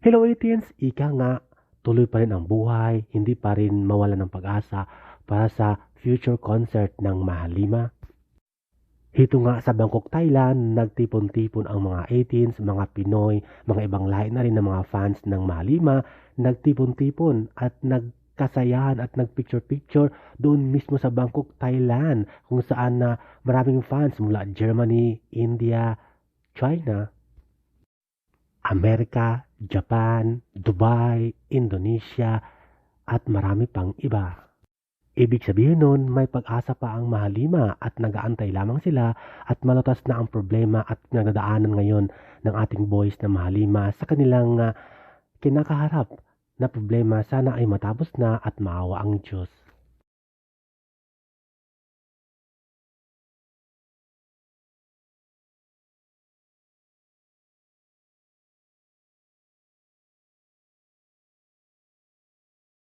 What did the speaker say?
18s, ika nga, tuloy pa rin ang buhay, hindi pa rin mawala ng pag-asa para sa future concert ng Mahalima. Hito nga sa Bangkok, Thailand, nagtipon-tipon ang mga 18s, mga Pinoy, mga ibang lahi na rin ng mga fans ng Mahalima, nagtipon-tipon at nagkasayahan at nagpicture-picture doon mismo sa Bangkok, Thailand, kung saan na maraming fans mula Germany, India, China, Amerika, Japan, Dubai, Indonesia, at marami pang iba. Ibig sabihin nun, may pag-asa pa ang mahalima at nagaantay lamang sila at malutas na ang problema at nagdadaanan ngayon ng ating boys na mahalima sa kanilang uh, kinakaharap na problema sana ay matapos na at maawa ang Diyos.